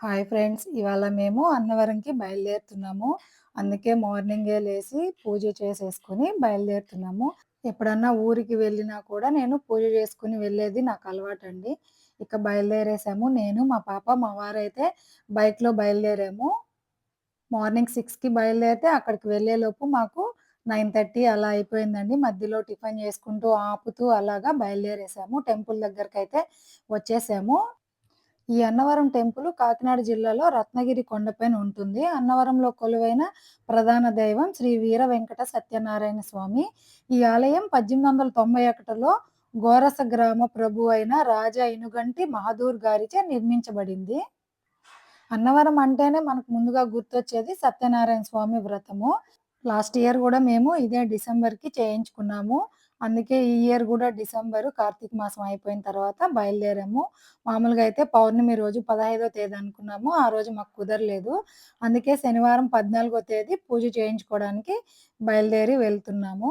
Hi friends ఇవాళ మేము అన్నవరంకి బయలుదేరుతున్నాము. అందుకే మార్నింగే లేచి పూజ చేసేసుకుని బయలుదేరుతున్నాము. ఎప్పుడన్నా ఊరికి వెళ్ళినా కూడా నేను పూజ చేసుకుని వెళ్ళేది నాకు అలవాటు అండి ఇక బయలుదేరేసాము. నేను మా పాప మా వారైతే బైక్లో బయలుదేరాము. మార్నింగ్ సిక్స్కి బయలుదేరితే అక్కడికి వెళ్ళేలోపు మాకు నైన్ థర్టీ అలా అయిపోయిందండి. మధ్యలో టిఫిన్ చేసుకుంటూ ఆపుతూ అలాగా బయలుదేరేసాము. టెంపుల్ దగ్గరకైతే అయితే వచ్చేసాము. ఈ అన్నవరం టెంపుల్ కాకినాడ జిల్లాలో రత్నగిరి కొండపైన ఉంటుంది. అన్నవరంలో కొలువైన ప్రధాన దైవం శ్రీ వీర వెంకట సత్యనారాయణ స్వామి. ఈ ఆలయం పద్దెనిమిది వందల తొంభై ఒకటిలో గోరస గ్రామ ప్రభు అయిన రాజా ఇనుగంటి మహదూర్ గారిచే నిర్మించబడింది. అన్నవరం అంటేనే మనకు ముందుగా గుర్తొచ్చేది సత్యనారాయణ స్వామి వ్రతము. లాస్ట్ ఇయర్ కూడా మేము ఇదే డిసెంబర్కి చేయించుకున్నాము. అందుకే ఈ ఇయర్ కూడా డిసెంబర్ కార్తీక మాసం అయిపోయిన తర్వాత బయలుదేరాము. మామూలుగా అయితే పౌర్ణమి రోజు పదహైదో తేదీ అనుకున్నాము ఆ రోజు మాకు కుదరలేదు. అందుకే శనివారం పద్నాలుగో తేదీ పూజ చేయించుకోవడానికి బయలుదేరి వెళ్తున్నాము.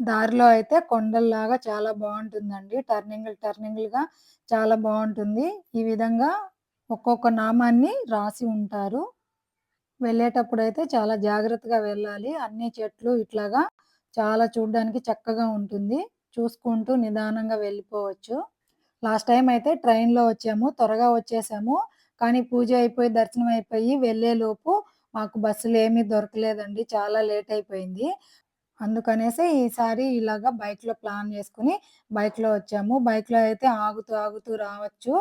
దారిలో అయితే కొండల్లాగా చాలా బాగుంటుందండి. టర్నింగ్లు టర్నింగ్లుగా చాలా బాగుంటుంది. ఈ విధంగా ఒక్కొక్క నామాన్ని రాసి ఉంటారు. వెళ్ళేటప్పుడు అయితే చాలా జాగ్రత్తగా వెళ్ళాలి. అన్ని చెట్లు ఇట్లాగా చాలా చూడడానికి చక్కగా ఉంటుంది. చూసుకుంటూ నిదానంగా వెళ్ళిపోవచ్చు. లాస్ట్ టైం అయితే ట్రైన్లో వచ్చాము. త్వరగా వచ్చేసాము. కానీ పూజ అయిపోయి దర్శనం అయిపోయి వెళ్ళేలోపు మాకు బస్సులు ఏమీ దొరకలేదండి. చాలా లేట్ అయిపోయింది. అందుకనేసి ఈసారి ఇలాగా బైక్లో ప్లాన్ చేసుకుని బైక్లో వచ్చాము. బైక్లో అయితే ఆగుతూ ఆగుతూ రావచ్చు.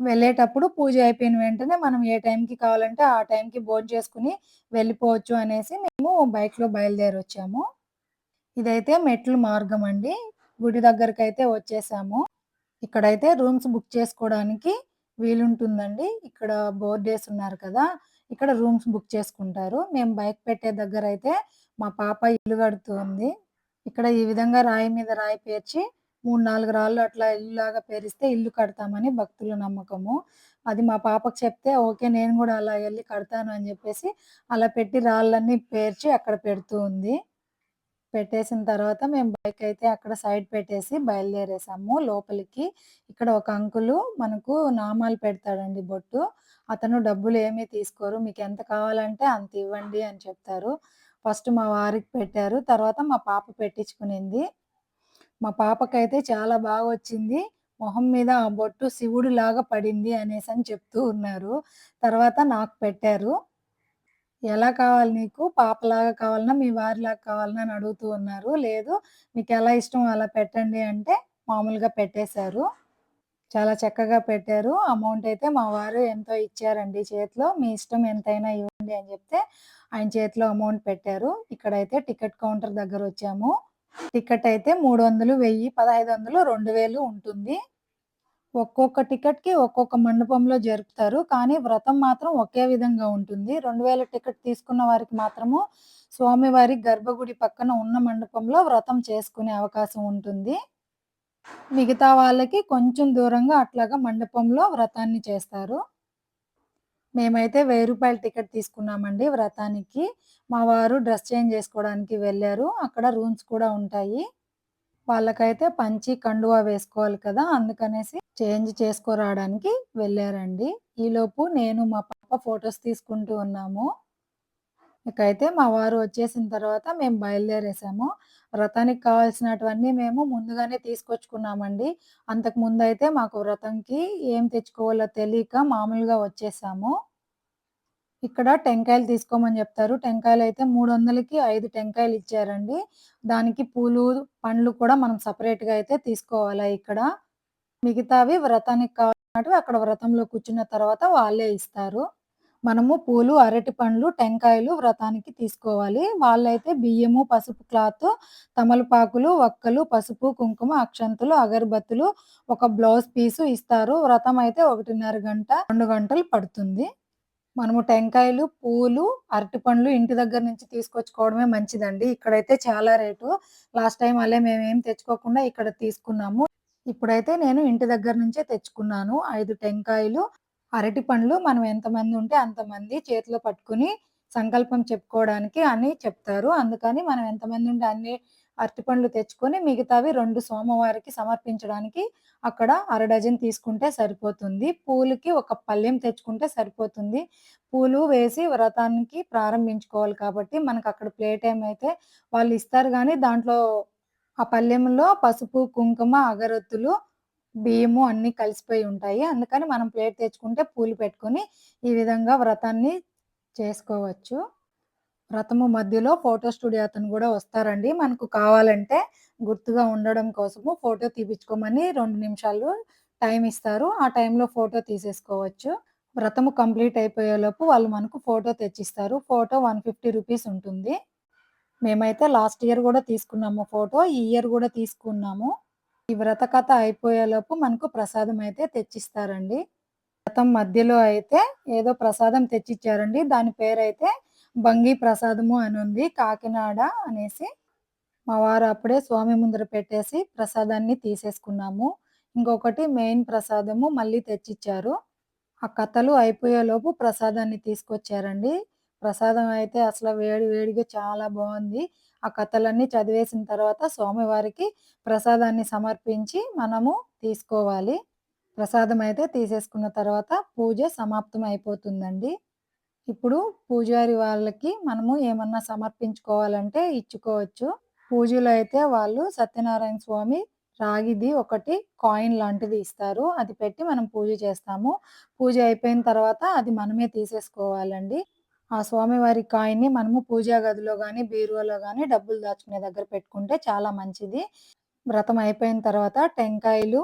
వెళ్ళేటప్పుడు పూజ అయిపోయిన వెంటనే మనం ఏ టైంకి కావాలంటే ఆ టైంకి భోజనం చేసుకుని వెళ్ళిపోవచ్చు అనేసి మేము బైక్లో బయలుదేరి వచ్చాము. ఇదైతే మెట్లు మార్గం అండి. గుడి దగ్గరకు అయితే వచ్చేసాము. ఇక్కడైతే రూమ్స్ బుక్ చేసుకోవడానికి వీలుంటుందండి. ఇక్కడ బోర్డ్ ఉన్నారు కదా ఇక్కడ రూమ్స్ బుక్ చేసుకుంటారు. మేము బైక్ పెట్టే దగ్గర అయితే మా పాప ఇల్లు కడుతుంది. ఇక్కడ ఈ విధంగా రాయి మీద రాయి పేర్చి మూడు నాలుగు రాళ్ళు అట్లా ఇల్లులాగా పేరిస్తే ఇల్లు కడతామని భక్తుల నమ్మకము. అది మా పాపకు చెప్తే ఓకే నేను కూడా అలా వెళ్ళి కడతాను అని చెప్పేసి అలా పెట్టి రాళ్ళన్నీ పేర్చి అక్కడ పెడుతూ ఉంది. పెట్టేసిన తర్వాత మేము బైక్ అయితే అక్కడ సైడ్ పెట్టేసి బయలుదేరేసాము. లోపలికి ఇక్కడ ఒక అంకులు మనకు నామాలు పెడతాడండి బొట్టు. అతను డబ్బులు ఏమీ తీసుకోరు. మీకు ఎంత కావాలంటే అంత ఇవ్వండి అని చెప్తారు. ఫస్ట్ మా వారికి పెట్టారు. తర్వాత మా పాప పెట్టించుకునింది. మా పాపకైతే చాలా బాగా వచ్చింది. మొహం మీద ఆ బొట్టు శివుడు లాగా పడింది అనేసి అని చెప్తూ ఉన్నారు. తర్వాత నాకు పెట్టారు. ఎలా కావాలి నీకు? పాపలాగా కావాలన్నా మీ వారిలాగా కావాలన్నా అని అడుగుతూ ఉన్నారు. లేదు మీకు ఎలా ఇష్టం అలా పెట్టండి అంటే మామూలుగా పెట్టేశారు. చాలా చక్కగా పెట్టారు. అమౌంట్ అయితే మా వారు ఎంతో ఇచ్చారండి చేతిలో. మీ ఇష్టం ఎంతైనా ఇవ్వండి అని చెప్తే ఆయన చేతిలో అమౌంట్ పెట్టారు. ఇక్కడైతే టికెట్ కౌంటర్ దగ్గర వచ్చాము. టికెట్ అయితే మూడు వందలు వెయ్యి పదహైదు వందలు రెండు వేలు ఉంటుంది. ఒక్కొక్క టికెట్‌కి ఒక్కొక్క మండపంలో జరుపుతారు. కానీ వ్రతం మాత్రం ఒకే విధంగా ఉంటుంది. 2000 టికెట్ తీసుకున్న వారికి మాత్రము స్వామివారి గర్భగుడి పక్కన ఉన్న మండపంలో వ్రతం చేసుకునే అవకాశం ఉంటుంది. మిగతా వాళ్ళకి కొంచెం దూరంగా అట్లాగా మండపంలో వ్రతాన్ని చేస్తారు. మేమైతే వెయ్యి రూపాయల టికెట్ తీసుకున్నామండి వ్రతానికి. మా వారు డ్రెస్ చేంజ్ చేసుకోవడానికి వెళ్ళారు అక్కడ రూమ్స్ కూడా ఉంటాయి. వాళ్ళకైతే పంచి, కండువా వేసుకోవాలి కదా! అందుకనేసి చేంజ్ చేసుకోరావడానికి వెళ్ళారండి. ఈలోపు నేను మా పాప ఫొటోస్ తీసుకుంటూ ఉన్నాము. ఇకైతే మా వారు వచ్చేసిన తర్వాత మేము బయలుదేరేసాము. వ్రతానికి కావాల్సినటువన్నీ మేము ముందుగానే తీసుకొచ్చుకున్నామండి. అంతకు ముందయితే మాకు వ్రతంకి ఏం తెచ్చుకోవాలో తెలియక మామూలుగా వచ్చేసాము. ఇక్కడ టెంకాయలు తీసుకోమని చెప్తారు. టెంకాయలు అయితే మూడు వందలకి ఐదు టెంకాయలు ఇచ్చారండి. దానికి పూలు, పండ్లు కూడా మనం సపరేట్గా అయితే తీసుకోవాలి ఇక్కడ. మిగతావి వ్రతానికి కావాలన్నట్టు అక్కడ వ్రతంలో కూర్చున్న తర్వాత వాళ్ళే ఇస్తారు. మనము పూలు, అరటి పండ్లు, టెంకాయలు వ్రతానికి తీసుకోవాలి. వాళ్ళైతే బియ్యము, పసుపు క్లాత్, తమలపాకులు, వక్కలు, పసుపు, కుంకుమ, అక్షంతులు, అగరబత్తులు, ఒక బ్లౌజ్ పీసు ఇస్తారు. వ్రతం అయితే 1:30 గంట, రెండు గంటలు పడుతుంది. మనము టెంకాయలు, పూలు, అరటిపండ్లు ఇంటి దగ్గర నుంచి తీసుకొచ్చుకోవడమే మంచిదండి. ఇక్కడైతే చాలా రేటు. లాస్ట్ టైం అలా మేమేం తెచ్చుకోకుండా ఇక్కడ తీసుకున్నాము. ఇప్పుడైతే నేను ఇంటి దగ్గర నుంచే తెచ్చుకున్నాను. ఐదు టెంకాయలు, అరటి పండ్లు మనం ఎంతమంది ఉంటే అంతమంది చేతిలో పట్టుకుని సంకల్పం చెప్పుకోవడానికి అని చెప్తారు. అందుకని మనం ఎంతమంది ఉంటే అన్ని అరటిపండ్లు తెచ్చుకొని మిగతావి రెండు సోమవారికి సమర్పించడానికి అక్కడ అర డజన్ తీసుకుంటే సరిపోతుంది. పూలకి ఒక పళ్ళెం తెచ్చుకుంటే సరిపోతుంది. పూలు వేసి వ్రతానికి ప్రారంభించుకోవాలి కాబట్టి మనకు అక్కడ ప్లేట్ ఏమైతే వాళ్ళు ఇస్తారు కానీ దాంట్లో ఆ పళ్ళెంలో పసుపు, కుంకుమ, అగరొత్తులు, బియ్యము అన్నీ కలిసిపోయి ఉంటాయి. అందుకని మనం ప్లేట్ తెచ్చుకుంటే పూలు పెట్టుకొని ఈ విధంగా వ్రతాన్ని చేసుకోవచ్చు. వ్రతము మధ్యలో ఫోటో స్టూడియో అతను కూడా వస్తారండి. మనకు కావాలంటే గుర్తుగా ఉండడం కోసము ఫోటో తీపిచ్చుకోమని రెండు నిమిషాలు టైం ఇస్తారు. ఆ టైంలో ఫోటో తీసేసుకోవచ్చు. వ్రతము కంప్లీట్ అయిపోయేలోపు వాళ్ళు మనకు ఫోటో తెచ్చిస్తారు. ఫోటో 150 రూపీస్ ఉంటుంది. మేమైతే లాస్ట్ ఇయర్ కూడా తీసుకున్నాము ఫోటో. ఈ ఇయర్ కూడా తీసుకున్నాము. ఈ వ్రత కథ అయిపోయేలోపు మనకు ప్రసాదం అయితే తెచ్చిస్తారండి. వ్రతం మధ్యలో అయితే ఏదో ప్రసాదం తెచ్చిచ్చారండి. దాని పేరైతే బంగి ప్రసాదము అని ఉంది కాకినాడ అనేసి. మా వారు అప్పుడే స్వామి ముందర పెట్టేసి ప్రసాదాన్ని తీసేసుకున్నాము. ఇంకొకటి మెయిన్ ప్రసాదము మళ్ళీ తెచ్చిచ్చారు. ఆ కథలు అయిపోయేలోపు ప్రసాదాన్ని తీసుకొచ్చారండి. ప్రసాదం అయితే అసలు వేడి వేడిగా చాలా బాగుంది ఆ కథలన్నీ చదివేసిన తర్వాత స్వామివారికి ప్రసాదాన్ని సమర్పించి మనము తీసుకోవాలి. ప్రసాదం అయితే తీసేసుకున్న తర్వాత పూజ సమాప్తం అయిపోతుందండి. ఇప్పుడు పూజారి వాళ్ళకి మనము ఏమన్నా సమర్పించుకోవాలంటే ఇచ్చుకోవచ్చు. పూజలు అయితే వాళ్ళు సత్యనారాయణ స్వామి రాగిది ఒకటి కాయిన్ లాంటిది ఇస్తారు. అది పెట్టి మనం పూజ చేస్తాము. పూజ అయిపోయిన తర్వాత అది మనమే తీసేసుకోవాలండి. ఆ స్వామివారి కాయిన్‌ని మనము పూజా గదిలో కానీ బీరువాలో కానీ డబ్బులు దాచుకునే దగ్గర పెట్టుకుంటే చాలా మంచిది. వ్రతం అయిపోయిన తర్వాత టెంకాయలు,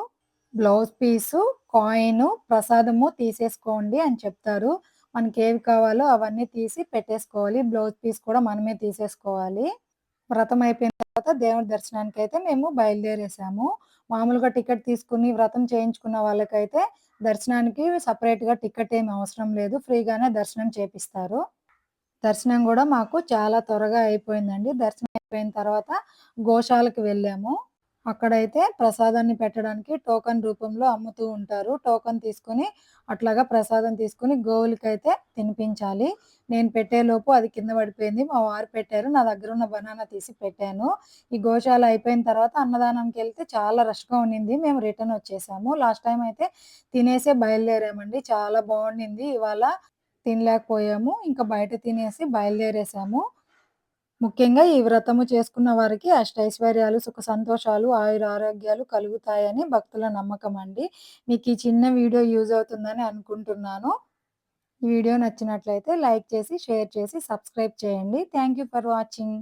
బ్లౌజ్ పీసు, కాయిన్ ప్రసాదము తీసేసుకోండి అని చెప్తారు. మనకి ఏవి కావాలో అవన్నీ తీసి పెట్టేసుకోవాలి. బ్లౌజ్ పీస్ కూడా మనమే తీసేసుకోవాలి. వ్రతం అయిపోయిన తర్వాత దేవుడి దర్శనానికి అయితే మేము బయలుదేరేసాము. మామూలుగా టికెట్ తీసుకొని వ్రతం చేయించుకున్న వాళ్ళకైతే దర్శనానికి సపరేట్గా టికెట్ ఏమి అవసరం లేదు. ఫ్రీగానే దర్శనం చేపిస్తారు. దర్శనం కూడా మాకు చాలా త్వరగా అయిపోయిందండి. దర్శనం అయిపోయిన తర్వాత గోశాలకు వెళ్ళాము. అక్కడైతే ప్రసాదాన్ని పెట్టడానికి టోకన్ రూపంలో అమ్ముతూ ఉంటారు. టోకన్ తీసుకొని అట్లాగా ప్రసాదం తీసుకొని గోవులకైతే తినిపించాలి. నేను పెట్టేలోపు అది కింద పడిపోయింది. మా వారు పెట్టారు. నా దగ్గర ఉన్న బనానా తీసి పెట్టాను. ఈ గోశాల అయిపోయిన తర్వాత అన్నదానంకి వెళ్తే చాలా రష్‌గా ఉండింది. మేము రిటర్న్ వచ్చేసాము. లాస్ట్ టైం అయితే తినేసే బయలుదేరామండి. చాలా బాగుండింది ఇవాళ తినలేకపోయాము. ఇంకా బయట తినేసి బయలుదేరేసాము. ముఖ్యంగా ఈ వ్రతము చేసుకున్న వారికి అష్టైశ్వర్యాలు, సుఖ సంతోషాలు, ఆయుర ఆరోగ్యాలు కలుగుతాయని భక్తుల నమ్మకం అండి మీకు ఈ చిన్న వీడియో యూజ్ అవుతుందని అనుకుంటున్నాను. ఈ వీడియో నచ్చినట్లయితే లైక్ చేసి, షేర్ చేసి, సబ్స్క్రైబ్ చేయండి. Thank you for watching.